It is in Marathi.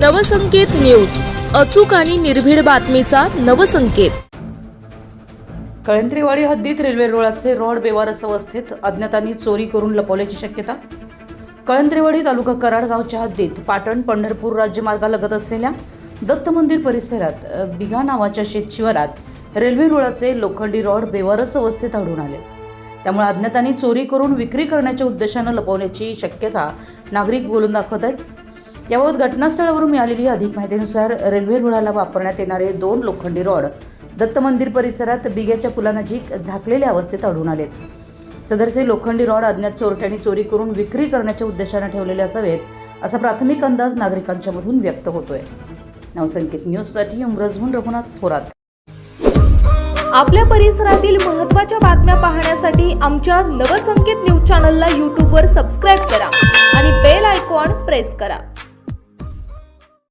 नवसंकेत न्यूज. अचूक आणि निर्भीड बातमीचा नवसंकेत. कळंत्रेवाडी हद्दीत रेल्वे रुळाचे रॉड बेवारस अवस्थेत अज्ञातांनी चोरी करून लपवल्याची शक्यता? कळंत्रेवाडी तालुका कराडगावच्या हद्दीत पाटण पंढरपूर राज्यमार्गालगत असलेल्या दत्त मंदिर परिसरात बिघा नावाच्या शेतशिवारात रेल्वे रुळाचे लोखंडी रॉड बेवारस अवस्थेत आढळून आले. त्यामुळे अज्ञातांनी चोरी करून विक्री करण्याच्या उद्देशानं लपवण्याची शक्यता नागरिक बोलून दाखवत आहेत. याबाबत घटनास्थळावरून मिळालेली अधिक माहितीनुसार रेल्वे रुळाला वापरण्यात येणारे दोन लोखंडी रॉड दत्त मंदिर परिसरात बिग्याच्या पुलानजीक झाकलेल्या अवस्थेत आढळून आलेत सदरचे लोखंडी रॉड अज्ञात चोरट्यांनी चोरी करून विक्री करण्याच्या उद्देशाने ठेवलेले असावेत असा प्राथमिक अंदाज नागरिकांच्या मधून व्यक्त होतोय. नवसंकेत न्यूजसाठी उमरजहून रघुनाथ थोरात. आपल्या परिसरातील महत्त्वाच्या बातम्या पाहण्यासाठी आमच्या नवसंकेत न्यूज चॅनलला यूट्यूबवर सबस्क्राईब करा आणि बेल आयकॉन प्रेस करा.